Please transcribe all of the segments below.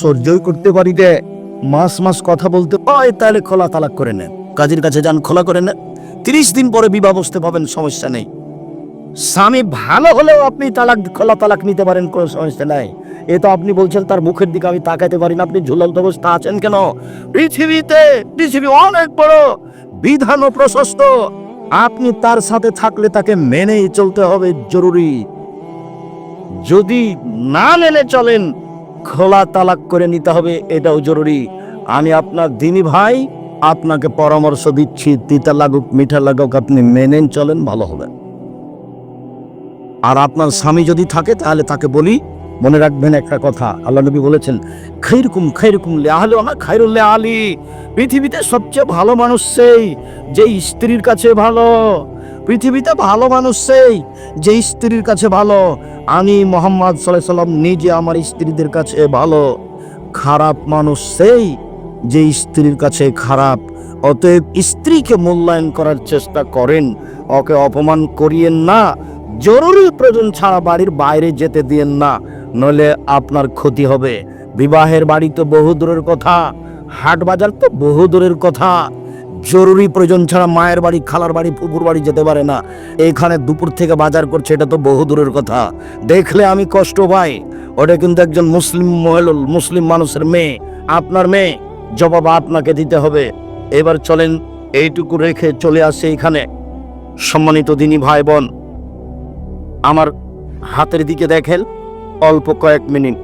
সহ্যই করতে পারি রে। মাস মাস কথা বলতে পায় তাহলে খোলা তালাক করে নেন কাজের কাছে যান, খোলা করে নেন তিরিশ দিন পরে বিবাহ বসতে পাবেন, সমস্যা নেই। স্বামী ভালো হলেও আপনি তালাক, খোলা তালাক নিতে পারেন, কোনো সমস্যা নাই। এ তো আপনি বলছেন তার মুখের দিকে আমি তাকাতে পারি না। আপনি ঝুলন্ত অবস্থা আছেন কেন? পৃথিবীতে, পৃথিবী অনেক বড়, বিধান ও প্রশস্ত। আপনি তার সাথে থাকলে তাকে মেনেই চলতে হবে, জরুরি। যদি না মেনে চলেন খোলা তালাক করে নিতে হবে, এটাও জরুরি। আমি আপনার দিনী ভাই, আপনাকে পরামর্শ দিচ্ছি, তিতা লাগুক, মিঠা লাগুক, আপনি মেনে চলেন, ভালো হবে। আর আপনার স্বামী যদি থাকে, তাহলে তাকে বলি, মনে রাখবেন একটা কথা, আল্লাহ নবী বলেছেন, খৈরকুম খৈরকুম লে আহলে না খাইরুল্লে আলী পৃথিবীতে সবচেয়ে ভালো মানুষ সেই যে স্ত্রীর কাছে ভালো। পৃথিবীতে ভালো মানুষ সেই যে স্ত্রীর কাছে ভালো। আমি মোহাম্মদ সাল্লাম নিজে আমার স্ত্রীদের কাছে ভালো, খারাপ মানুষ সেই যে স্ত্রীর কাছে খারাপ। অতএব স্ত্রীকে মূল্যায়ন করার চেষ্টা করেন। ওকে অপমান করিয়েন না। জরুরি প্রয়োজন ছাড়া বাড়ির বাইরে যেতে দিয়েন না। নইলে আপনার ক্ষতি হবে। বিবাহের বাড়ি তো বহু দূরের কথা। হাট বাজার তো বহু দূরের কথা। জরুরি প্রয়োজন ছাড়া মায়ের বাড়ি, খালার বাড়ি পুকুর বাড়ি যেতে পারে না। এখানে দুপুর থেকে বাজার করছে, এটা তো বহু দূরের কথা। দেখলে আমি কষ্ট পাই। ওটা কিন্তু একজন মুসলিম মহিলা মুসলিম মানুষের মেয়ে। আপনার মেয়ে, জবাব আপনাকে দিতে হবে। এবার চলেন, এইটুকু রেখে চলে আসে এখানে। সম্মানিত দিনী ভাই বোন, আমার হাতের দিকে দেখেন, অল্প কয়েক মিনিট।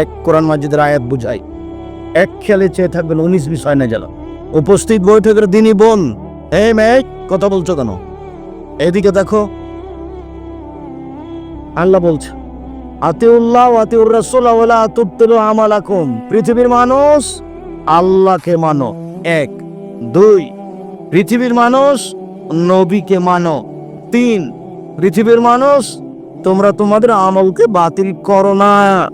এক কোরআন মাজিদের আয়াত বুঝাই। এক খেয়ালে চেয়ে থাকবেন, উনিশ বিষয় না যেন। উপস্থিত বৈঠকের দিনই বোন। এই মেয়ে, কথা বলছো কেন? এদিকে দেখো। আল্লাহ বলছে, আতিউল্লাহ আতিউর রাসূল ওয়ালা তুবতিলু আমালাকুম। পৃথিবীর মানুষ আল্লাহকে মানো। এক। দুই। পৃথিবীর মানুষ নবীকে মানো। তিন। পৃথিবীর মানুষ, তোমরা তোমাদের আমলকে বাতিল করো না।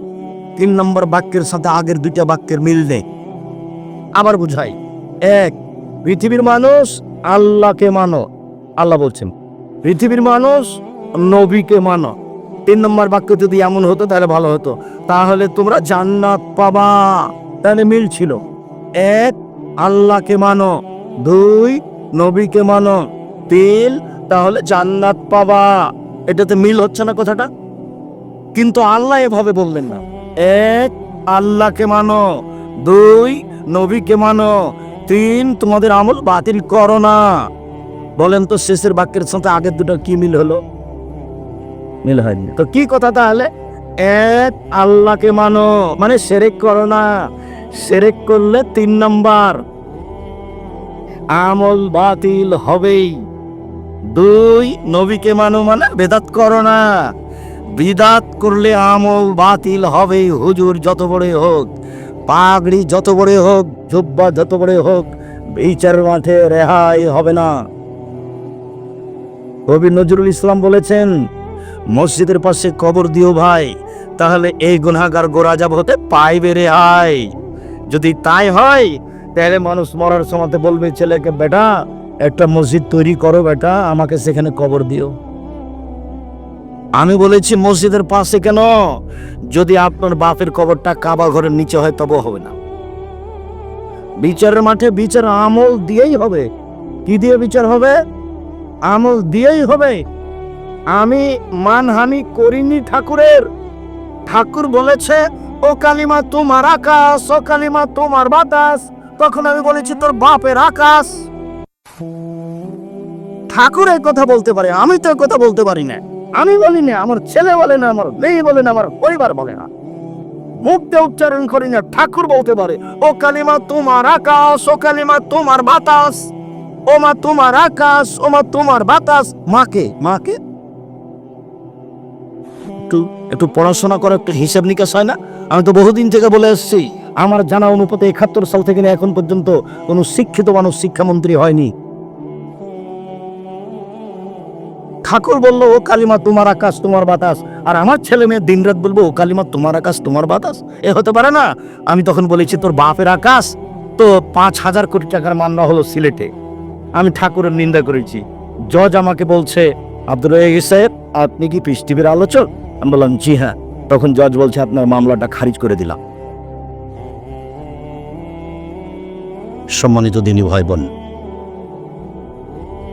তিন নম্বর বাক্যের সাথে আগের দুইটা বাক্যের মিল নেই। আবার বুঝাই। এক, পৃথিবীর মানুষ আল্লাহকে মানো। আল্লাহ বলছেন, পৃথিবীর মানুষ নবীকে মানো। তিন নম্বর বাক্য যদি এমন হতো, তাহলে ভালো হতো। তাহলে তোমরা জান্নাত পাবা। তাহলে মিল ছিল। এক, আল্লাহকে মানো। দুই, নবীকে মানো। তিন, তাহলে জান্নাত পাবা। এটাতে মিল হচ্ছে না কথাটা? কিন্তু আল্লাহ এভাবে বললেন না। এক, আল্লাহকে মানো। দুই, নবীকে মানো। তিন, তোমাদের আমল বাতিল করো না। বলেন তো শেষের বাক্যের সাথে আগের দুটো কি মিল হলো? মিল হয়নি। তো কি কথা তাহলে? এক, আল্লাহকে মানো মানে সেরেক করো না। সেরেক করলে তিন নম্বর। আমল বাতিল হবেই। দুই, নবীকে মানো মানে বেদাত করো না। বিদাত করলে আমল বাতিল হবেই। হুজুর যত বড় হোক। পাগড়ি যত বড় হোক, জুব্বা যত বড় হোক বিচার মাঠে রেহাই হবে না। কবি নজরুল ইসলাম বলেছেন, মসজিদের পাশে কবর দিও ভাই, তাহলে এই গুনাহগার গোরাজাব হতে পাইবে রেহাই। যদি তাই হয়, তাহলে মানুষ মরার সময় বলবে, ছেলেকে বেটা, একটা মসজিদ তৈরি করো বেটা, আমাকে সেখানে কবর দিও। আমি বলেছি মসজিদের পাশে কেন? যদি আপনার বাপের কবরটা কাবা ঘরের নিচে হয় তবে হবে না। বিচারের মাঠে বিচার আমল দিয়েই হবে। কি দিয়ে বিচার হবে? আমল দিয়েই হবে। আমি মানহানি করিনি ঠাকুরের। ঠাকুর বলেছে, ও কালিমা তোমার আকাশ, ও কালিমা তোমার বাতাস। তখন আমি বলেছি, তোর বাপের আকাশ। ঠাকুর কথা বলতে পারে, আমি তো কথা বলতে পারি না। আমি বলি না, আমার ছেলে বলে না, আমার মেয়ে বলে না, আমার পরিবার বলে না। মুখতে উচ্চারণ করি না, ঠাকুর বলতে পারে, ও কালিমা তোমার আকাশ, ও কালিমা তোমার বাতাস, ও মা তোমার আকাশ, ও মা তোমার বাতাস। মাকে মাকে? একটু একটু পড়াশোনা করে একটু হিসাব নিকাশ হয় না? আমি তো বহুদিন থেকে বলে এসেছি আমার জানা অনুপাতে একাত্তর সাল থেকে এখন পর্যন্ত কোনো শিক্ষিত মানুষ শিক্ষামন্ত্রী হয়নি। ঠাকুর বলল, ও কালিমা, তোমার আকাশ, তোমার বাতাস। আর আমার ছেলে মেয়ে দিন রাত বলব, ও কালিমা, তোমার আকাশ, তোমার বাতাস? এ হতে পারে না? আমি তখন বলেছি, তোর বাপের আকাশ? তো পাঁচ হাজার কোটি টাকার মান্না হলো সিলেটে। আমি ঠাকুরের নিন্দা করেছি। জজ আমাকে বলছে আব্দুল সাহেব, আপনি কি পৃষ্টিভীর আলোচক? আমি বললাম, জি হ্যাঁ। তখন জজ বলছে, আপনার মামলাটা খারিজ করে দিলাম। সম্মানিত দিনী ভাই বোন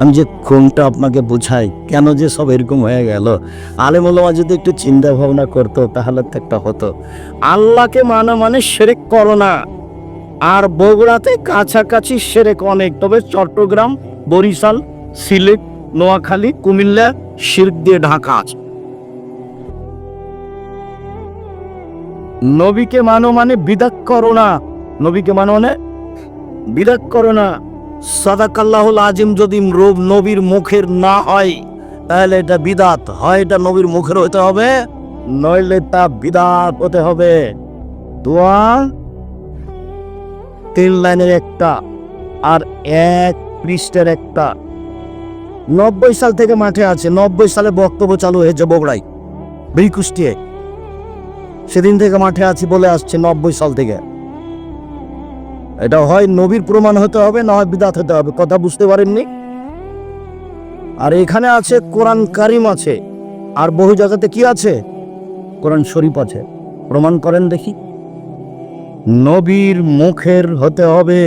আমি যে কোনটা আপনাকে বোঝাই, কেন যে সব এরকম হয়ে গেল? আলেমুল্লামা যদি একটু চিন্তা ভাবনা করতো, তাহলে তো একটা হতো। আল্লাহকে মানা মানে সেরেক করো না। আর বগুড়াতে কাছাকাছি সেরেক অনেক, তবে চট্টগ্রাম, বরিশাল, সিলেট, নোয়াখালী, কুমিল্লা শির্ক দিয়ে ঢাকা আছে। নবীকে মানো মানে বিদাক করো না। নবীকে মানো মানে বিদাক করো না। সাদাকাল্লাহুল আজিম যদি নবীর মুখের না হয়, তাহলে এটা বিদাত। হয় এটা নবীর মুখের হতে হবে, নইলে তা বিদাত হতে হবে। দোয়া তিন লাইনের একটা আর এক পৃষ্ঠের একটা। নব্বই সাল থেকে মাঠে আছে, নব্বই সালে বক্তব্য চালু হয়েছে বগুড়াই বীরকুষ্টিয়ে সেদিন থেকে মাঠে আছি বলে আসছে নব্বই সাল থেকে। এটা হয় নবীর প্রমাণ হতে হবে, না হয় বিদাত হতে হবে, কথা বুঝতে পারেননি? আর এখানে আছে, কোরআন কারিম আছে, আর বহু জায়গাতে কি আছে? কোরআন শরীফ আছে, প্রমাণ করেন দেখি। নবীর মুখের হতে হবে,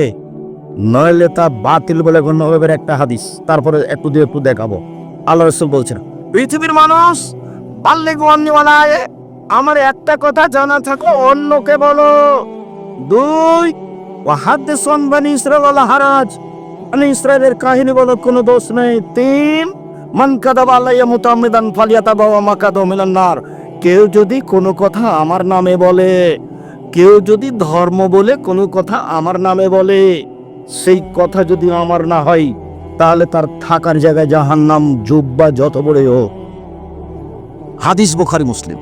নইলে তা বাতিল বলে গণ্য হবে একটা হাদিস, তারপরে একটু দিয়ে একটু দেখাবো। আল্লাহ রসুল বলছেন, পৃথিবীর মানুষ পাল্লে গোয়ান্নিওয়ালায় আমার একটা কথা জানা থাকলে অন্যকে বলো, দুই ইসরায়েল বানি ইসরায়েলের কাহিনী কোনো দোষ মান বাবা মাকাদ কেউ যদি কোনো কথা আমার নামে বলে, কেউ যদি ধর্ম বলে কোনো কথা আমার নামে বলে, সেই কথা যদি আমার না হয়, তাহলে তার থাকার জায়গায় জাহান্নাম, জুব্বা যত বড় হোক। হাদিস বোখারি, মুসলিম।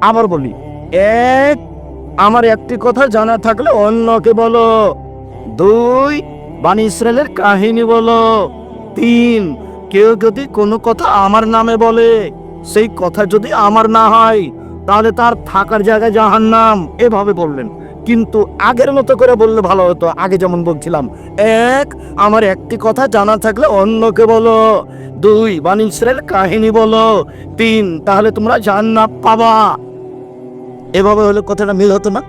আবার বলি, এক আমার একটি কথা জানা থাকলে অন্যকে বলো। দুই, বানি ইসরায়েলের কাহিনী বলো। তিন, কেউ যদি কোনো কথা আমার নামে বলে, সেই কথা যদি আমার না হয়, তাহলে তার থাকার জায়গায় জাহান নাম এভাবে বললেন। কিন্তু আগের মতো করে বললে ভালো হতো। আগে যেমন বলছিলাম, এক, আমার একটি কথা জানা থাকলে অন্যকে বলো। দুই, বানি ইসরায়েল কাহিনী বলো। তিন, তাহলে তোমরা জান্নাত পাবা। এভাবে হলে কথাটা মিল হতো না?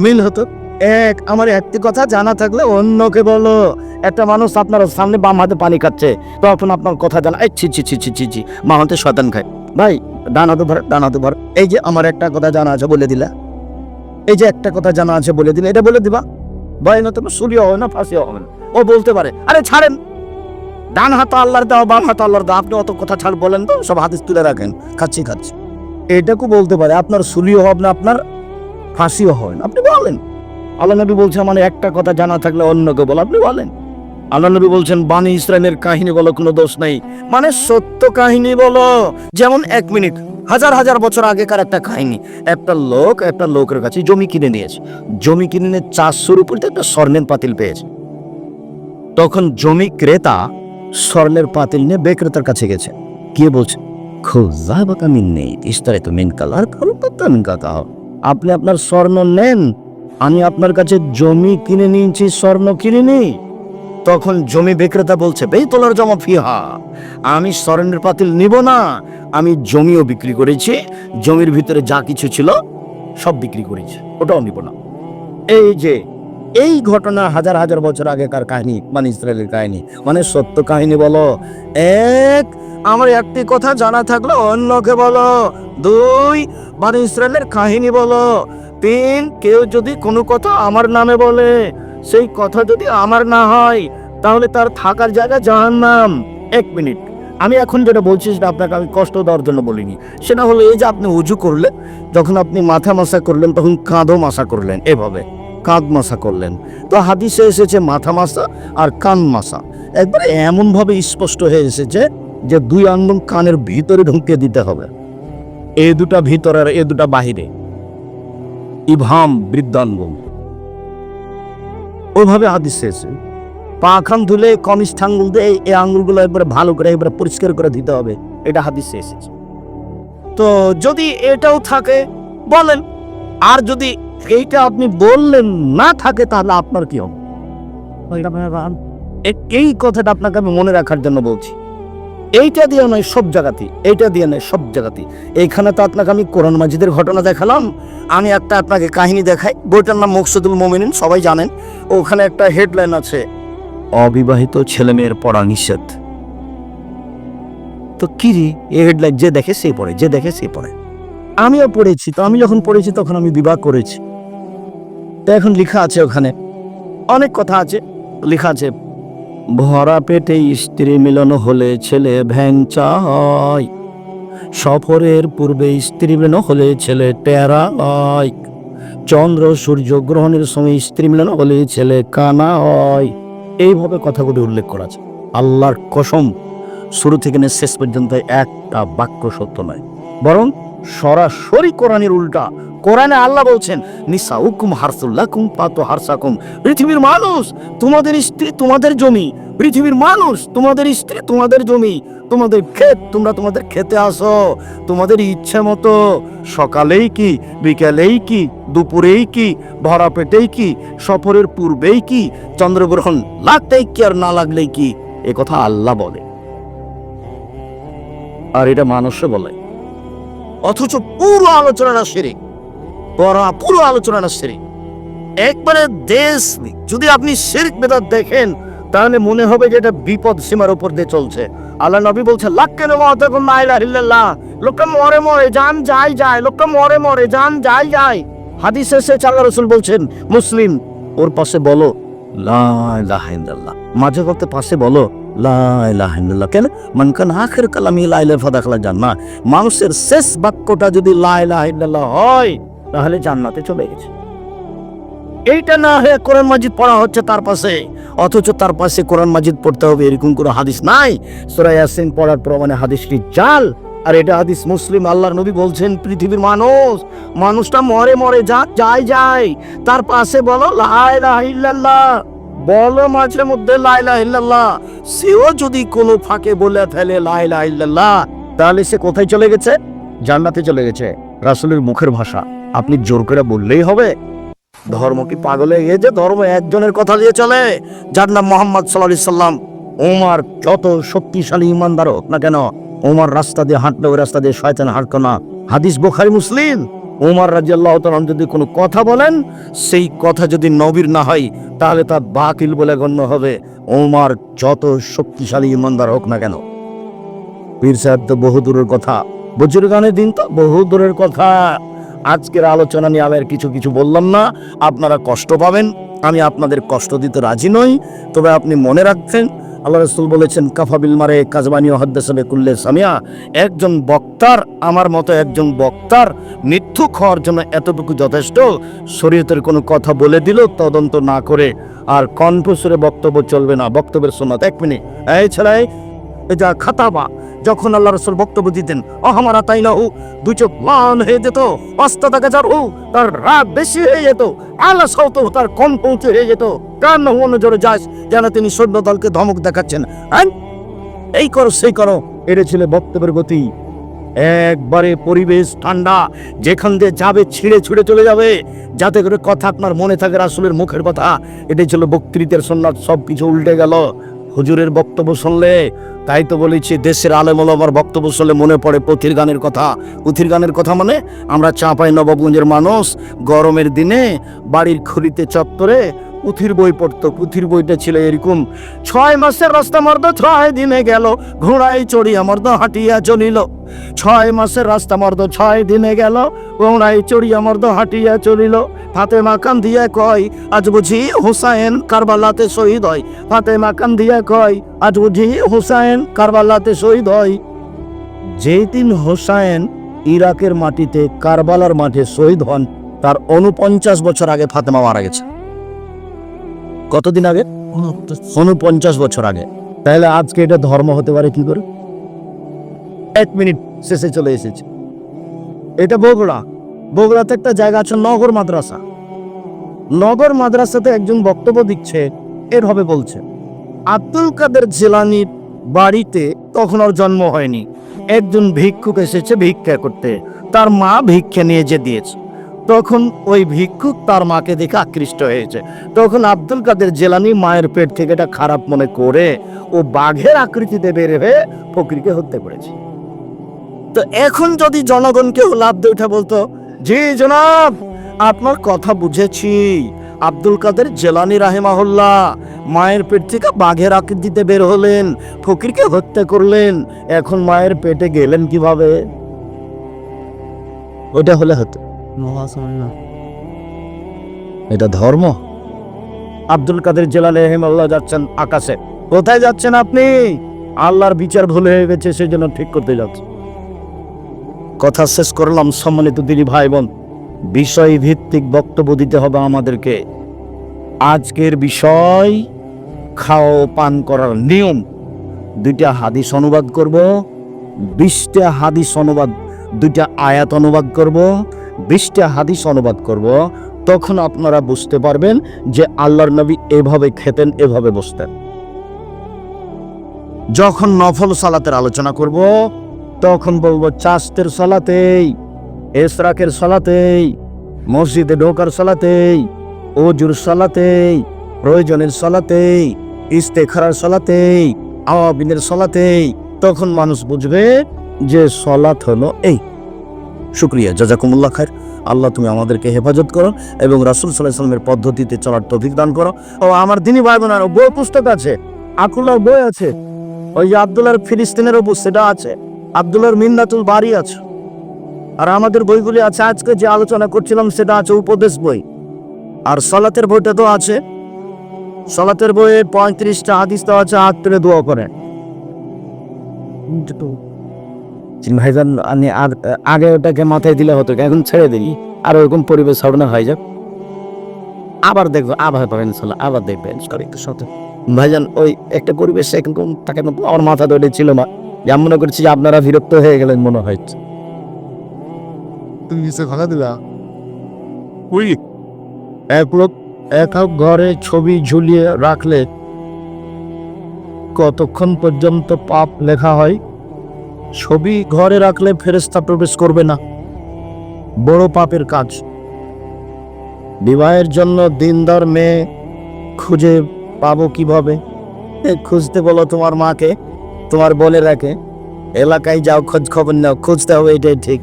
মিল হতো? এক, আমার একটি কথা জানা থাকলে অন্যকে বলো। একটা মানুষ আপনার সামনে বাম হাতে পানি খাচ্ছে, তখন আপনার কথা জানা এই ছি ছি ছি ছি ছি ছি, মা হাতে শতান খায়। ভাই, ডান হাতে ধরে, ডান হাতে ধরে। এই যে আমার একটা কথা জানা আছে বলে দিলা। এই যে একটা কথা জানা আছে বলে দিলে, এটা বলে দিবা? ভয় না তোমার সুরিও হবে না, ফাঁসিও হবে না। ও বলতে পারে, আরে ছাড়েন। ডান হাত আল্লাহর দাও বাম হাত আল্লাহর দাও আপনি অত কথা ছাড় বলেন তো, সব হাদিস তুলে রাখেন। খাচ্ছি খাচ্ছি। এটাকে বলতে পারে, আপনার সুলিও হবে না, আপনার ফাঁসিও হয় না। আপনি বলেন। আল্লাহ নবী বলছে মানে একটা কথা জানা থাকলে অন্যকে বল, আপনি বলেন। আল্লাহ নবী বলছেন, বানি ইসরায়েলের কাহিনী বলো, কোনো দোষ নাই। মানে সত্য কাহিনী বলো, যেমন এক মিনিট, হাজার হাজার বছর আগেকার একটা কাহিনী। একটা লোক, একটা লোকের কাছে জমি কিনে নিয়েছে। জমি কিনে নিয়ে চাষ শুরু করতে একটা স্বর্ণের পাতিল পেয়েছে। তখন জমি ক্রেতা স্বর্ণের পাতিল নিয়ে বিক্রেতার কাছে গেছে। কে বলছে খোঁজা বাকা মিন নেই ইস্তারে তো মিন কালার কারও তো মিন কাকা। আপনি আপনার স্বর্ণ নেন, আমি আপনার কাছে জমি কিনে নিয়েছি, স্বর্ণ কিনে নি তখন জমি বিক্রেতা বলছে, বেই তোলার জমা ফিহা, আমি স্বর্ণের পাতিল নিব না, আমি জমিও বিক্রি করেছি, জমির ভিতরে যা কিছু ছিল সব বিক্রি করেছি, ওটাও নিব না। এই যে এই ঘটনা হাজার হাজার বছর আগেকার কাহিনী মানে ইসরায়েলের কাহিনী। মানে সত্য কাহিনী বলো। এক, আমার একটি কথা জানা থাকলে, অন্যকে বলো। দুই মানে ইসরায়েলের কাহিনী বলো। তিন, কেউ যদি কোনো কথা আমার নামে বলে, সেই কথা যদি আমার না হয়, তাহলে তার থাকার জায়গা জাহান নাম এক মিনিট। আমি এখন যেটা বলছি, সেটা আপনাকে আমি কষ্ট দেওয়ার জন্য বলিনি। সেটা হলো এই যে আপনি উজু করলে যখন আপনি মাথা মাসা করলেন, তখন কাঁধও মাসা করলেন, এভাবে। কাঁধ মাসা করলেন। তো হাদিসে এসেছে মাথা মাসা আর কান মাসা একবারে এমনভাবে স্পষ্ট হয়ে এসেছে যে দুই আঙ্গুল কানের ভিতরে ঢুকিয়ে দিতে হবে। এ দুটা ভিতরে আর এ দুটা বাহিরে। ইভাম বৃদ্ধাঙ্গুল। ওইভাবে হাদিস এসেছে। পাখান ধুলে কনিষ্ঠ আঙ্গুল দিয়ে এই- এই আঙ্গুলগুলো একবারে ভালো করে একবারে পরিষ্কার করে দিতে হবে। এটা হাদিসে এসেছে। তো যদি এটাও থাকে, বলেন। আর যদি এইটা আপনি বললেন না থাকে, তাহলে আপনার কি হবে? এই কথাটা আপনাকে আমি মনে রাখার জন্য বলছি। এইটা দিয়ে নয় সব জায়গাতে এইটা দিয়ে নয় সব জায়গাতে এইখানে তো আপনাকে আমি কোরআন মাজিদের ঘটনা দেখালাম। আমি একটা আপনাকে কাহিনী দেখাই, বইটার নাম মকসুদুল মোমিনিন, সবাই জানেন। ওখানে একটা হেডলাইন আছে, অবিবাহিত ছেলে মেয়ের পড়া নিষেধ। তো কি রে, এই হেডলাইন যে দেখে সে পড়ে, যে দেখে সে পড়ে। আমিও পড়েছি, তো আমি যখন পড়েছি তখন আমি বিবাহ করেছি। তো এখন লেখা আছে ওখানে। অনেক কথা আছে, লেখা আছে, ভরা পেটে স্ত্রী মিলন হলে ছেলে ভ্যাংচা হয় সফরের পূর্বে স্ত্রী মিলন হলে ছেলে টেরা হয় চন্দ্র সূর্য গ্রহণের সময় স্ত্রী মিলন হলে ছেলে কানা হয় এইভাবে কথাগুলি উল্লেখ করা আছে। আল্লাহর কসম, শুরু থেকে শেষ পর্যন্ত একটা বাক্য সত্য নয়। বরং সরাসরি কোরআনের উল্টা। কোরআনে আল্লাহ বলছেন নিসা হুকুম হারসুল্লাহ কুম পাতো হারসাকুম। পৃথিবীর মানুষ, তোমাদের স্ত্রী তোমাদের জমি। পৃথিবীর মানুষ, তোমাদের স্ত্রী তোমাদের জমি। তোমাদের ক্ষেত, তোমরা তোমাদের খেতে আসো। তোমাদের ইচ্ছে মতো সকালেই কি, বিকালেই কি, দুপুরেই কি, ভরা পেটেই কি, সফরের পূর্বেই কি, চন্দ্রগ্রহণ লাগতেই কি আর না লাগলেই কি, এ কথা আল্লাহ বলে। আর এটা মানুষে বলে। অথচ পুরো আলোচনাটা সেরে পড়া পুরো আলোচনাটা সেরে। একবারে দেশ যদি আপনি শিরক বেদাত দেখেন, তাহলে মনে হবে যে এটা বিপদ সীমার উপর দিয়ে চলছে। আল্লাহ নবী বলছে লাক্কে নমাতাকুম লা ইলাহা ইল্লাল্লাহ। লোকটা মরে মরে জান যায় যায় লোকটা মরে মরে জান যায় যায় হাদিস এসে আল্লাহ রাসূল বলছেন, মুসলিম, ওর পাশে বলো, লা ইল্লাল্লাহ। মাঝে করতে পাশে বলো লা ইলাহা কেন? মান কান আখির কালামি লা ইলাহা ফাদাখলা জান্নাহ। মানুষের শেষ বাক্যটা যদি লা ইলাহা হয়, তাহলে জান্নাতে চলে গেছে। এইটা না হয়ে কোরআন মাজিদ পড়া হচ্ছে তার পাশে। অথচ তার পাশে কোরআন মাজিদ পড়তে হবে, এরকম কোনো হাদিস নাই। সূরা ইয়াসিন পড়ার প্রমাণে হাদিসটি জাল? আর এটা হাদিস মুসলিম, আল্লাহর নবী বলছেন, পৃথিবীর মানুষ, মানুষটা মরে মরে যা যায় যায়। তার পাশে বলো, লা ইলাহা ইল্লাল্লাহ। বলো মাঝে মধ্যে, লা ইলাহা ইল্লাল্লাহ। সেও যদি কোনো ফাঁকে বলে ফেলে, লা ইলাহা ইল্লাল্লাহ, তাহলে সে কোথায় চলে গেছে? জান্নাতে চলে গেছে। রাসূলের মুখের ভাষা, আপনি জোর করে বললেই হবে। ধর্ম কি পাগলে গিয়েছে? ধর্ম একজনের কথা দিয়ে চলে। যার নাম মোহাম্মদ সাল্লাহ সাল্লাম। ওমার যত শক্তিশালী ইমানদার হোক না কেন, ওমার রাস্তা দিয়ে হাঁটলে ওই রাস্তা দিয়ে শয়তান হাঁটতো না। হাদিস বোখারি, মুসলিম। ওমর রাজিয়াল্লাহ তাআলা যদি কোনো কথা বলেন, সেই কথা যদি নবীর না হয়, তাহলে তা বাতিল বলে গণ্য হবে। ওমার যত শক্তিশালী ইমানদার হোক না কেন। পীর সাহেব তো বহু দূরের কথা। বুজুর্গানের দিন তো বহু দূরের কথা। আজকের আলোচনা নিয়ে আমি আর কিছু কিছু বললাম না। আপনারা কষ্ট পাবেন। আমি আপনাদের কষ্ট দিতে রাজি নই। তবে আপনি মনে রাখবেন আল্লাহ রসুল বলেছেন কাফাবিল মারে কাজবানি ও হাদ্দাসাবে কুল্লে সামিয়া। একজন বক্তার, আমার মতো একজন বক্তার মিথ্যুক হওয়ার জন্য এতটুকু যথেষ্ট? শরীয়তের কোনো কথা বলে দিল, তদন্ত না করে আর কণ্ঠসুরে বক্তব্য চলবে না। বক্তব্যের সোনাত এক মিনিট। এই ছেলে এই যা খাতাবা, যখন আল্লাহ রসুল বক্তব্য দিতেন, অহমারা তাই না হু দুই চোখ লাল হয়ে যেত অস্তা গাজার হু তার রাগ বেশি হয়ে যেত আলাস হতো তার কণ্ঠ উঁচু হয়ে যেত কার না মনে জোরে যাস যেন তিনি সৈন্য দলকে ধমক দেখাচ্ছেন। হ্যাঁ এই করো, সেই করো এটা ছিল বক্তব্যের গতি। একবারে পরিবেশ ঠান্ডা, যেখান দিয়ে যাবে, ছিঁড়ে ছুড়ে চলে যাবে। যাতে করে কথা আপনার মনে থাকে রাসুলের মুখের কথা, এটাই ছিল বক্তৃতার সন্ন্যাস সব কিছু উল্টে গেল। হুজুরের বক্তব্য শুনলে, তাই তো বলেছি, দেশের আলেমল আমার বক্তব্য শুনলে মনে পড়ে পথির গানের কথা। পুথির গানের কথা মানে আমরা চাঁপাই নবাবগঞ্জের মানুষ, গরমের দিনে বাড়ির খুলিতে চত্বরে পুথির বই পড়তো, পুথির বইটা ছিল এরকম, ছয় মাসের রাস্তা মর্দ ছয় দিনে গেল, ঘোড়ায় চড়িয়া মর্দ হাঁটিয়া চলিল। ছয় মাসের রাস্তা মর্দ ছয় দিনে গেল, ঘোড়ায় চড়িয়া মর্দ হাঁটিয়া চলিল। ফাতেমা কান্দিয়া কয়, আজ বুঝি হুসাইন কারবালাতে শহীদ হয়। ফাতেমা কান্দিয়া কয়, আজ বুঝি হুসাইন কারবালাতে শহীদ হয়। যেই দিন হোসাইন ইরাকের মাটিতে কারবালার মাঠে শহীদ হন, তার অনুপঞ্চাশ বছর আগে ফাতেমা মারা গেছে। কতদিন আগে? উনপঞ্চাশ বছর আগে। তাহলে আজকে এটা ধর্ম হতে পারে কি করে? এক মিনিট শেষে চলে এসেছে। এটা বগুড়া। বগুড়াতে একটা জায়গা আছে, নগর মাদ্রাসা। নগর মাদ্রাসাতে একজন বক্তব্য দিচ্ছে এভাবে বলছে, আব্দুল কাদের জেলানির বাড়িতে তখন ওর জন্ম হয়নি। একজন ভিক্ষুক এসেছে ভিক্ষা করতে। তার মা ভিক্ষা নিয়ে যে দিয়েছে। তখন ওই ভিক্ষুক তার মাকে দেখে আকৃষ্ট হয়েছে। তখন আব্দুল কাদের জেলানি মায়ের পেট থেকে এটা খারাপ মনে করে ও বাঘের আকৃতিতে বের হয়ে ফকিরকে হত্যা করেছে। তো এখন যদি জনগণকে লাভ দিয়ে উঠে বলতো, জি জনাব, আপনার কথা বুঝেছি। আব্দুল কাদের জেলানি রাহেমাহুল্লাহ মায়ের পেট থেকে বাঘের আকৃতিতে বের হলেন, ফকিরকে হত্যা করলেন, এখন মায়ের পেটে গেলেন কীভাবে? ওটা হলে হতো। এটা ধর্ম? আব্দুল কাদের জেলালে হেমাল্লাহ যাচ্ছেন আকাশে। কোথায় যাচ্ছেন আপনি? আল্লাহর বিচার ভুল হয়ে গেছে সেই জন্য ঠিক করতে যাচ্ছে। কথা শেষ করলাম সম্মানিত দিদি ভাই বোন বিষয় ভিত্তিক বক্তব্য দিতে হবে আমাদেরকে। আজকের বিষয় খাও পান করার নিয়ম। দুইটা হাদিস অনুবাদ করব বিশটা হাদিস অনুবাদ দুইটা আয়াত অনুবাদ করব। বিশটা হাদিস অনুবাদ করব, তখন আপনারা বুঝতে পারবেন যে আল্লাহর নবী এভাবে খেতেন, এভাবে বসতেন। যখন নফল সালাতের আলোচনা করব, তখন বলব চাস্তের সালাতেই, এসরাকের সালাতেই, মসজিদে ঢোকার সালাতেই, ওজুর সালাতেই, প্রয়োজনের সালাতেই, ইস্তেখারার সালাতেই, আওয়াবিনের সালাতেই, তখন মানুষ বুঝবে যে সলাত হলো এই। শুক্রিয়া, জাজাকুমুল্লাহ খায়ের আল্লাহ তুমি আমাদেরকে হেফাজত করো এবং রাসুল সাল্লাহ সাল্লামের পদ্ধতিতে চলার তৌফিক দান করো। ও আমার দিনই ভাই বোনের বই পুস্তক আছে আকুল্লার বই আছে, ওই যে আবদুল্লার ফিলিস্তিনের ওপর সেটা আছে আবদুল্লার মিন্নাতুল বাড়ি আছে। আর আমাদের বইগুলি আছে, আজকে যে আলোচনা করছিলাম সেটা আছে উপদেশ বই। আর সলাতের বইটা তো আছে, সলাতের বইয়ে পঁয়ত্রিশটা হাদিস তো আছে, হাত তুলে দোয়া করে ভাইজান আমি আর, আগে ওটাকে মাথায় দিলে হতো, এখন ছেড়ে দিই আর ওরকম পরিবেশ না ভাইজান আবার দেখব, আবার পাবেন ইনশাল্লাহ আবার দেখবেন একটু সাথে ভাইজান ওই একটা পরিবেশ এখন তাকে আমার মাথা ছিল যা মনে করছি যে আপনারা বিরক্ত হয়ে গেলেন মনে হয়। তুমি খানা দিলা? ওই এক লোক, এক ঘরে ছবি ঝুলিয়ে রাখলে কতক্ষণ পর্যন্ত পাপ লেখা হয়? ছবি ঘরে রাখলে ফেরেস্তা প্রবেশ করবে না। বড় পাপের কাজ। বিবাহের জন্য দিনদার মেয়ে খুঁজে পাবো কীভাবে? খুঁজতে বলো তোমার মাকে তোমার বলে রাখে এলাকায় যাও খোঁজ খবর নাও খুঁজতে হবে এটাই ঠিক।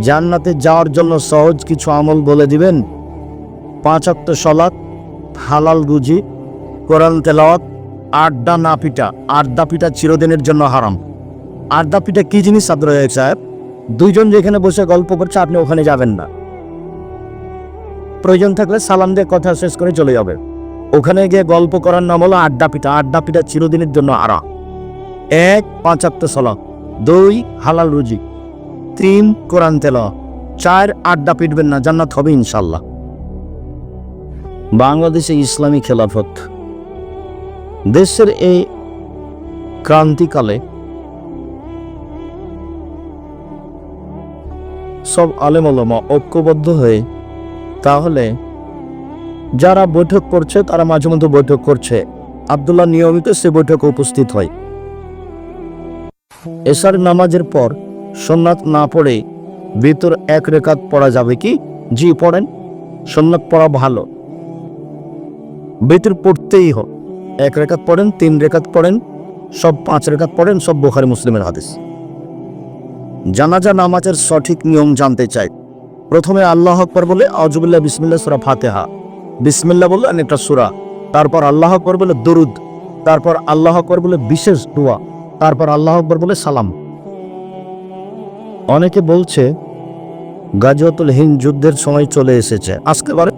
জান্নাতে যাওয়ার জন্য সহজ কিছু আমল বলে দিবেন? পাঁচ অক্ত সলাৎ হালাল রুজি কোরআন তেলাওয়াত আড্ডা না পিটা। আড্ডা পিটা চিরদিনের জন্য হারাম। আড্ডা পিটা কি জিনিস আব্দুল সাহেব? দুইজন যেখানে বসে গল্প করছে, আপনি ওখানে যাবেন না। প্রয়োজন থাকলে সালাম দিয়ে কথা শেষ করে চলে যাবে। ওখানে গিয়ে গল্প করার নাম হলো আড্ডা পিটা আড্ডা পিটা চিরদিনের জন্য আরা। এক, পাঁচ অক্ত সলাৎ দুই, হালাল রুজি। তিন, কোরআন তেল চার, আড্ডা পিটবেন না, জান্নাত হবে ইনশাল্লাহ বাংলাদেশে ইসলামী খেলাফত। দেশের এই ক্রান্তিকালে সব আলেমলমা ঐক্যবদ্ধ হয়ে, তাহলে যারা বৈঠক করছে তারা মাঝে মধ্যে বৈঠক করছে। আবদুল্লাহ নিয়মিত সে বৈঠকে উপস্থিত হয়। এশার নামাজের পর সোননাথ না পড়ে ভিতর এক রেখাত পড়া যাবে কি? জি, পড়েন। সোননাথ পড়া ভালো। ভিতর পড়তেই হোক। এক রেখাত পড়েন, তিন রেখাত পড়েন, সব পাঁচ রেখাত পড়েন, সব বোখারি মুসলিমের হাদিস। জানাজা নামাজের সঠিক নিয়ম জানতে চাই। প্রথমে আল্লাহ আকবর বলে আজুবুল্লাহ বিসমিল্লা সুরা ফাতেহা। বিসমিল্লা বললে একটা সুরা। তারপর আল্লাহ আকবর বলে, দরুদ। তারপর আল্লাহ আকবর বলে, বিশেষ দোয়া। তারপর আল্লাহ আকবর বলে, সালাম। অনেকে বলছে, গাজওয়াতুল হিন্দ যুদ্ধের সময় চলে এসেছে। আজকে বারে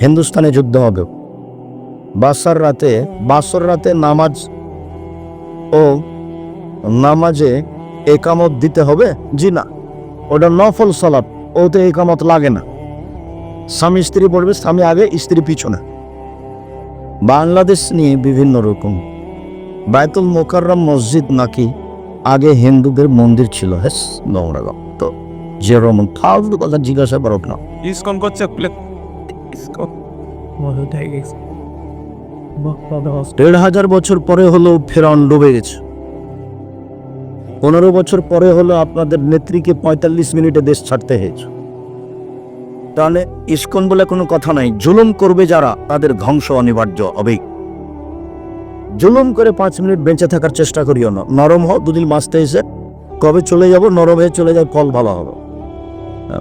হিন্দুস্তানে যুদ্ধ হবে। বাসার রাতে, বাসর রাতে নামাজ ও নামাজে একামত দিতে হবে? জি না। ওটা নফল সলাপ ওতে একামত লাগে না। স্বামী স্ত্রী পড়বে স্বামী আগে স্ত্রী পিছনে। বাংলাদেশ নিয়ে বিভিন্ন রকম। বায়তুল মোকাররম মসজিদ নাকি আগে হিন্দুদের মন্দির ছিল। হ্যাঁ নোংরা তো যেরকম ফালতু কথা জিজ্ঞাসা করো না। ইসকন করছে দেড় হাজার বছর পরে হলো ফেরাউন ডুবে গেছে। পনেরো বছর পরে হলো আপনাদের নেত্রীকে পঁয়তাল্লিশ মিনিটে দেশ ছাড়তে হয়েছে। তাহলে ইস্কন বলে কোনো কথা নাই, জুলুম করবে যারা, তাদের ধ্বংস অনিবার্য হবেই জুলুম করে পাঁচ মিনিট বেঁচে থাকার চেষ্টা করিও না। নরম হও, দুদিন মাসতে এসে কবে চলে যাব, নরম হয়ে চলে যায় ফল ভালো হবে।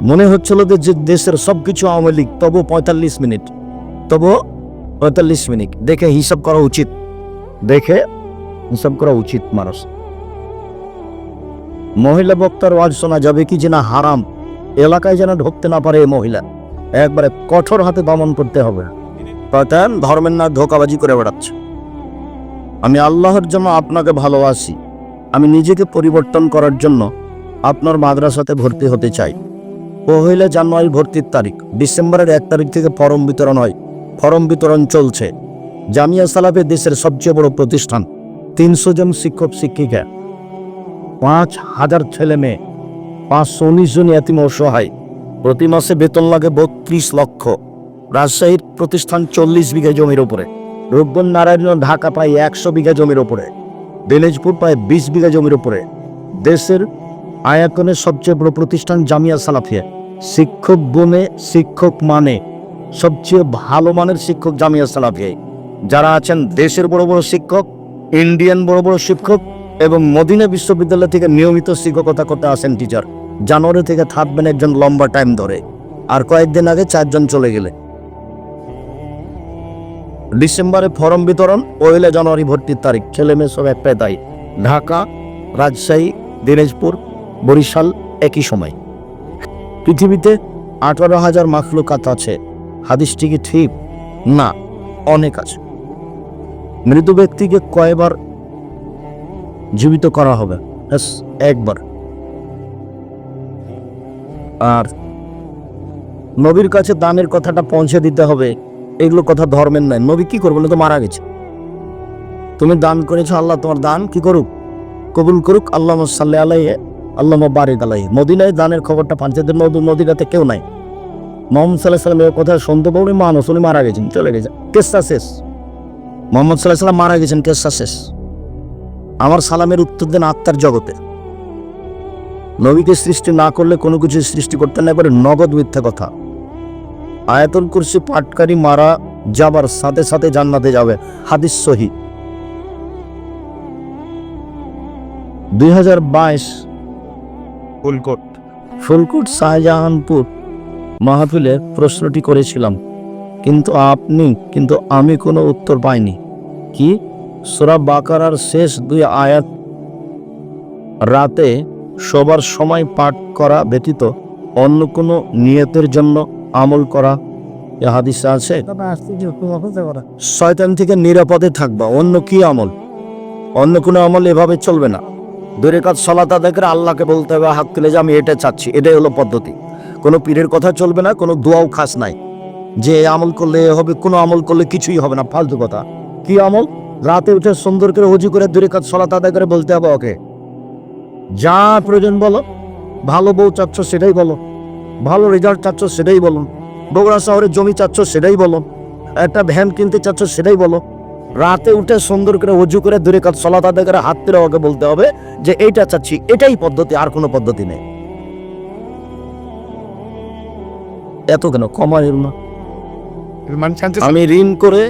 মনে হচ্ছিল যে দেশের সব কিছু আওয়ামী লীগ, তবু পঁয়তাল্লিশ মিনিট। তবু পঁয়তাল্লিশ মিনিট। দেখে হিসাব করা উচিত। দেখে হিসাব করা উচিত মানুষ। মহিলা বক্তার ওয়াজ শোনা যাবে কি যে না হারাম। এলাকায় যেন ঢুকতে না পারে মহিলা। একবারে কঠোর হাতে দমন করতে হবে। পাতান, ধর্মের না ধোকাবাজি করে বেড়াচ্ছে। আমি আল্লাহর জন্য আপনাকে ভালোবাসি। আমি নিজেকে পরিবর্তন করার জন্য আপনার মাদ্রাসাতে ভর্তি হতে চাই। পহিলা জানুয়ারি ভর্তির তারিখ। ডিসেম্বরের এক তারিখ থেকে ফরম বিতরণ হয়। ফরম বিতরণ চলছে। জামিয়া সালাফে দেশের সবচেয়ে বড় প্রতিষ্ঠান। তিনশো জন শিক্ষক, শিক্ষিকা। পাঁচ হাজার ছেলে মেয়ে, পাঁচশো উনিশ জন এতিম অসহায় প্রতি মাসে বেতন লাগে বত্রিশ লক্ষ। রাজশাহীর প্রতিষ্ঠান চল্লিশ বিঘা জমির উপরে রূপগঞ্জ নারায়ণ ঢাকা পায় একশো বিঘা জমির উপরে দিনাজপুর পায় বিশ বিঘা জমির উপরে দেশের আয়াতনের সবচেয়ে বড় প্রতিষ্ঠান জামিয়া সালাফিয়া। শিক্ষক গুণে শিক্ষক মানে সবচেয়ে ভালো মানের শিক্ষক জামিয়া সালাফিয়াই। যারা আছেন দেশের বড় বড় শিক্ষক, ইন্ডিয়ান বড় বড় শিক্ষক এবং মদিনা বিশ্ববিদ্যালয় থেকে নিয়মিত শিক্ষকতা করতে আসেন টিচার জানুয়ারি থেকে থাকবেন একজন লম্বা টাইম ধরে। আর কয়েকদিন আগে চারজন চলে গেলে ডিসেম্বরে ফরম বিতরণ, পয়লা জানুয়ারি ভর্তির তারিখ। ছেলে মেয়ে সব একটাই তাই ঢাকা, রাজশাহী, দিনাজপুর, বরিশাল একই সময়। পৃথিবীতে আঠারো হাজার মাখলুকাত আছে। হাদিসটি কি ঠিক না, অনেক আছে। মৃত ব্যক্তিকে কয়বার জীবিত করা হবে। ব্যাস, একবার। আর নবীর কাছে দানের কথাটা পৌঁছে দিতে হবে। এগুলো কথা ধর্মের নাই নবী কি করব? তো, মারা গেছে। তুমি দান করেছ, আল্লাহ তোমার দান কি করুক? কবুল করুক আল্লাহ সাল্লাহ আলাই আল্লাহ বারিক আলাই মদিনায় দানের খবরটা পাঞ্চায়েতের নদী নদীটাতে কেউ নাই। মোহাম্মদ সাল্লাহ সাল্লামের কথা শুনতে পারি মানুষ উনি মারা গেছেন, চলে গেছে কেসটা শেষ। মোহাম্মদ সাল্লাহ সাল্লাম মারা গেছেন, কেসটা শেষ। আমার সালামের উত্তর দেন আত্মার জগতে। নবীকে সৃষ্টি না করলে কোনো কিছু সৃষ্টি করতে না পারে নগদ মিথ্যা কথা। আয়াতুল কুরসি পাটকারী মারা যাবার সাথে সাথে জান্নাতে যাবে। হাদিস সহি। দুই হাজার বাইশ ফুলকোট। ফুলকুট শাহজাহানপুর মাহফিলে প্রশ্নটি করেছিলাম, কিন্তু আপনি, কিন্তু আমি কোনো উত্তর পাইনি। কি? সোরা বাকারার শেষ দুই আয়াত রাতে সবার সময় পাঠ করা ব্যতীত অন্য কোনো নিয়তের জন্য আমল করা। হাদিসে আছে, শয়তান থেকে নিরাপদে থাকবা, অন্য কি আমল? অন্য কোনো আমল এভাবে চলবে না। দূরে কাজ, সলাতা দেখে আল্লাহকে বলতে হবে, হাত তুলে যে, আমি এটা চাচ্ছি, এটাই হলো পদ্ধতি। কোনো পীরের কথা চলবে না, কোনো দোয়াও খাস নাই। যে আমল করলে হবে, কোনো আমল করলে কিছুই হবে না, ফালতু কথা। কি আমল? রাতে উঠে সুন্দর করে উজু করে দূরে কাজ সলাত আদায় করে বলতে হবে ওকে। যা প্রয়োজন বলো ভালো বউ চাচ্ছ সেটাই বলো ভালো রেজাল্ট চাচ্ছ সেটাই বলো বগুড়া শহরে জমি চাচ্ছ সেটাই বলো একটা ভ্যান কিনতে চাচ্ছ সেটাই বলো। রাতে উঠে সুন্দর করে উজু করে দূরে কাজ সলাত আদায় করে হাত তুলে ওকে বলতে হবে যে এইটা চাচ্ছি এটাই পদ্ধতি আর কোনো পদ্ধতি নেই। এত কেন কমাই না। মানে আমি ঋণ করে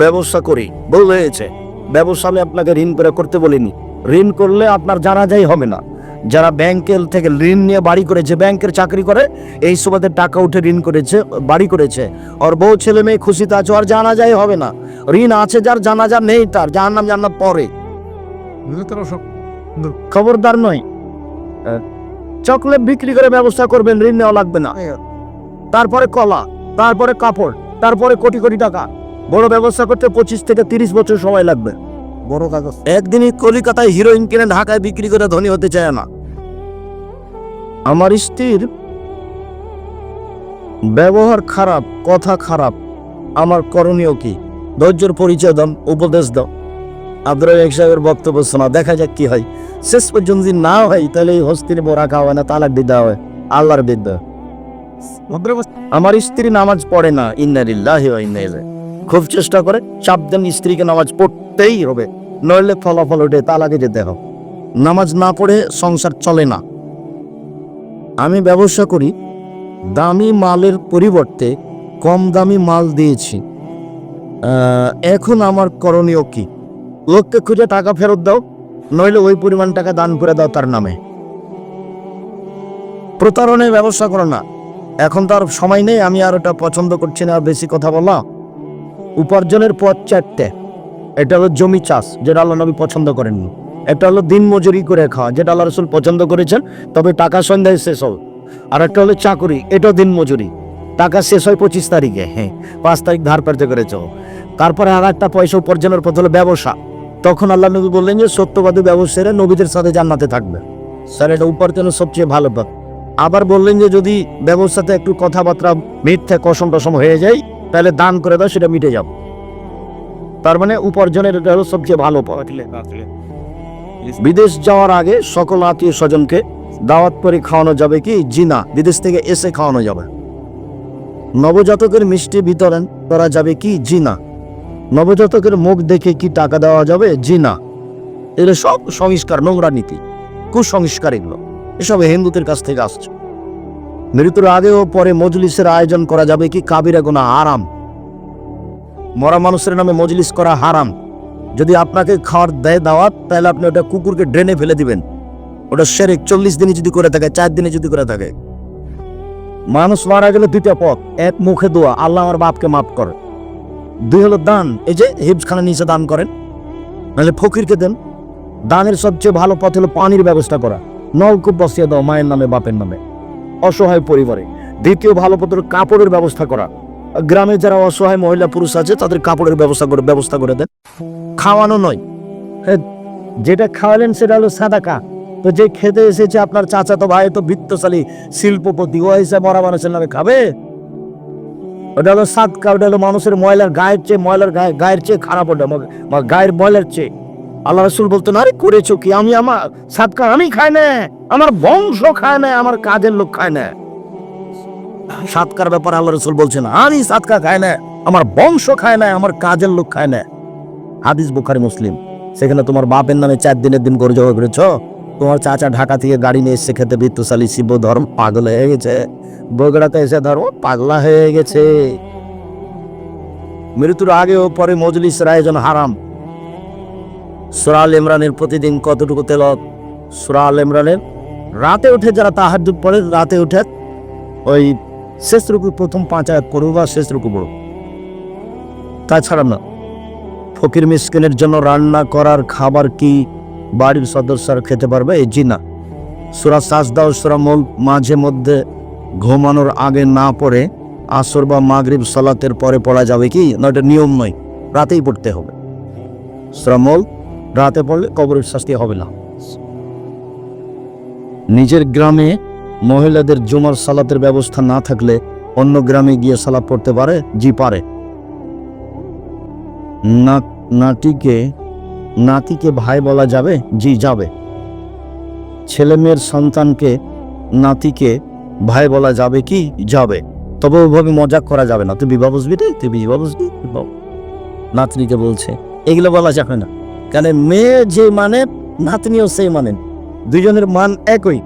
ব্যবসা করি। ভুল হয়েছে। ব্যবসা আমি আপনাকে ঋণ করে করতে বলিনি। ঋণ করলে আপনার জানা জানাজাই হবে না। যারা ব্যাংকের থেকে ঋণ নিয়ে বাড়ি করেছে ব্যাংকের চাকরি করে এই সুবাদে টাকা উঠে ঋণ করেছে বাড়ি করেছে। ওর বউ ছেলে মেয়ে খুশিতে আছে আর জানা জানাজাই হবে না। ঋণ আছে যার জানা জানাজা নেই তার যার নাম জান্নাত পরে। খবরদার নয় চকলেট বিক্রি করে ব্যবস্থা করবেন ঋণ নেওয়া লাগবে না। তারপরে কলা তারপরে কাপড় তারপরে কোটি কোটি টাকা। বড় ব্যবসা করতে পঁচিশ থেকে তিরিশ বছর সময় লাগবে। বড় কাগজ। একদিনই কলিকাতায় হিরোইন কিনে ঢাকায় বিক্রি করে ধনী হতে চায় না। আমার স্ত্রীর ব্যবহার খারাপ কথা খারাপ। আমার করণীয় কি? ধৈর্যের পরিচয় দাম উপদেশ দাও। আব্দুল সাহেবের বক্তব্য শোনা দেখা যাক কি হয়। শেষ পর্যন্ত যদি না হয় তাহলে এই হস্তিনে রাখা হয় না তালাক দিয়ে দেওয়া হয় আল্লাহর বিদ্যা আমার স্ত্রী নামাজ পড়ে না। ইন্নারিল্লাহি ওয়া ইন্না ইলাইহি খুব চেষ্টা করে, চাপ দেন স্ত্রীকে নামাজ পড়তেই হবে, নইলে ফলাফল ওঠে তালাকে যেতে হবে। নামাজ না পড়ে সংসার চলে না। আমি ব্যবসা করি, দামি মালের পরিবর্তে কম দামি মাল দিয়েছি। এখন আমার করণীয় কি? লোককে খুঁজে টাকা ফেরত দাও, নইলে ওই পরিমাণ টাকা দান করে দাও তার নামে। প্রতারণের ব্যবস্থা করো না। এখন তো আর সময় নেই, আমি আর ওটা পছন্দ করছি না বেশি কথা বলা। উপার্জনের পথ চারটে এটা হলো জমি চাষ, যেটা আল্লাহ নবী পছন্দ করেননি একটা হলো দিন মজুরি করে খাওয়া, যেটা আল্লাহ রসুল পছন্দ করেছেন, তবে টাকা সন্ধ্যায় শেষ হবে। আর একটা হলো চাকুরি, এটাও দিন মজুরি। টাকা শেষ হয় পঁচিশ তারিখে হ্যাঁ পাঁচ তারিখ ধার পারতে করেছ। তারপরে আর একটা পয়সা উপার্জনের পথ হলো ব্যবসা। তখন আল্লাহ নবী বললেন যে, সত্যবাদী ব্যবসায়ীরা নবীদের সাথে জান্নাতে থাকবে। স্যার, এটা উপার্জনের সবচেয়ে ভালো পথ। আবার বললেন যে, যদি ব্যবসাতে একটু কথাবার্তা মিথ্যা কসম টসম হয়ে যায় তাহলে দান করে দাও, সেটা মিটে যাবে। তার মানে উপার্জনের এটা হলো সবচেয়ে ভালো বিদেশ যাওয়ার আগে সকল আত্মীয় স্বজনকে দাওয়াত করে খাওয়ানো যাবে কি? জি না, বিদেশ থেকে এসে খাওয়ানো যাবে। নবজাতকের মিষ্টি বিতরণ করা যাবে কি? জি না। নবজাতকের মুখ দেখে কি টাকা দেওয়া যাবে? জি না। এগুলো সব সংস্কার, নোংরা নীতি, কুসংস্কার এগুলো। এসব হিন্দুদের কাছ থেকে আসছে। মৃত্যুর আগে ও পরে মজলিসের আয়োজন করা যাবে কি কাবিরা গোনা আরাম মরা মানুষের নামে মজলিস করা হারাম। যদি আপনাকে খাওয়ার দেয় দাওয়াত, তাহলে আপনি ওটা কুকুরকে ড্রেনে ফেলে দিবেন। ওটা সেরেক চল্লিশ দিনে যদি করে থাকে, চার দিনে যদি করে থাকে। মানুষ মারা গেলে দুইটা পথ। এক, মুখে দোয়া। আল্লাহ আমার বাপকে মাফ কর। দুই হলো দান। এই যে হিপসখানা নিচে দান করেন। নাহলে ফকিরকে দেন। দানের সবচেয়ে ভালো পথ হলো পানির ব্যবস্থা করা। নলকূপ বসিয়ে দাও মায়ের নামে, বাপের নামে। অসহায় পরিবারে। দ্বিতীয় ভালো পথ কাপড়ের ব্যবস্থা করা। গ্রামে যারা অসহায় মহিলা পুরুষ আছে, তাদের কাপড়ের ব্যবস্থা করে ব্যবস্থা করে দেন। খাওয়ানো নয়। যেটা খাওয়ালেন সেটা হলো সাদাকা। তো যে খেতে এসেছে আপনার চাচা তো ভাই, তো বৃত্তশালী শিল্পপতি, ও এসে মরা মানুষের নামে খাবে? ওটা হলো সাদকা, ওটা হলো মানুষের ময়লার গায়ের চেয়ে ময়লার গায়ে গায়ের চেয়ে খারাপ ওটা গায়ের ময়লার চেয়ে। আল্লাহ রসুল বলতেন, আরে, করেছ কি? আমি আমার সাদকা আমি খাই না। আমার বংশ খায় না, আমার কাজের লোক খায় না। সাতকার ব্যাপারে আল্লাহ রসুল বলছেন, আমি সাতকা খায় না, আমার বংশ খায় না, আমার কাজের লোক খায় না। হাদিস বুখারি, মুসলিম। সেখানে তোমার বাপের নামে চার দিনের দিন করে জমা করেছ? তোমার চাচা ঢাকা থেকে গাড়ি নিয়ে এসে খেতে, বৃত্তশালী, শিব ধর্ম, পাগল হয়ে গেছে। বগুড়াতে এসে ধর্ম, পাগলা হয়ে গেছে। মৃত্যুর আগে ও পরে মজলিসের আয়োজন হারাম। সুরাল ইমরানের প্রতিদিন কতটুকু তেলত? সুরাল ইমরানের রাতে উঠে যারা তাহার পড়ে, রাতে উঠে ওই শেষ রুকু প্রথম পাঁচ আয়াত পড়ো বা শেষ রুকু পড়ো। তাছাড়া না, ফকির মিসকিনের জন্য রান্না করার খাবার কি বাড়ির সদস্যরা খেতে পারবে? এই জি না। সুরা সাজদা ও সুরা মল মাঝে মধ্যে ঘুমানোর আগে না পড়ে আসর বা মাগরিব সালাতের পরে পড়া যাবে কি? না, এটা নিয়ম নয়। রাতেই পড়তে হবে। সুরা রাতে পড়লে কবরের শাস্তি হবে না। নিজের গ্রামে মহিলাদের জুমার সালাতের ব্যবস্থা না থাকলে অন্য গ্রামে গিয়ে সালাত পড়তে পারে? জি, পারে। নাতিকে নাতিকে ভাই বলা যাবে? জি, যাবে। ছেলে মেয়ের সন্তানকে নাতিকে ভাই বলা যাবে কি? যাবে। তবে ওইভাবে মজা করা যাবে না। তুই বিবাহ বুঝবি রে? তুই বিবাহ বুঝবি। নাতনিকে বলছে, এগুলো বলা যাবে না। কেন মেয়ে যে মানে নাতনিও সেই মানে। দুজনের মান একই।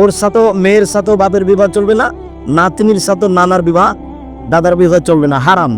ওর সাথেও মেয়ের সাথেও বাপের বিবাহ চলবে না, নাতনির সাথে নানার বিবাহ, দাদার বিবাহ চলবে না, হারাম।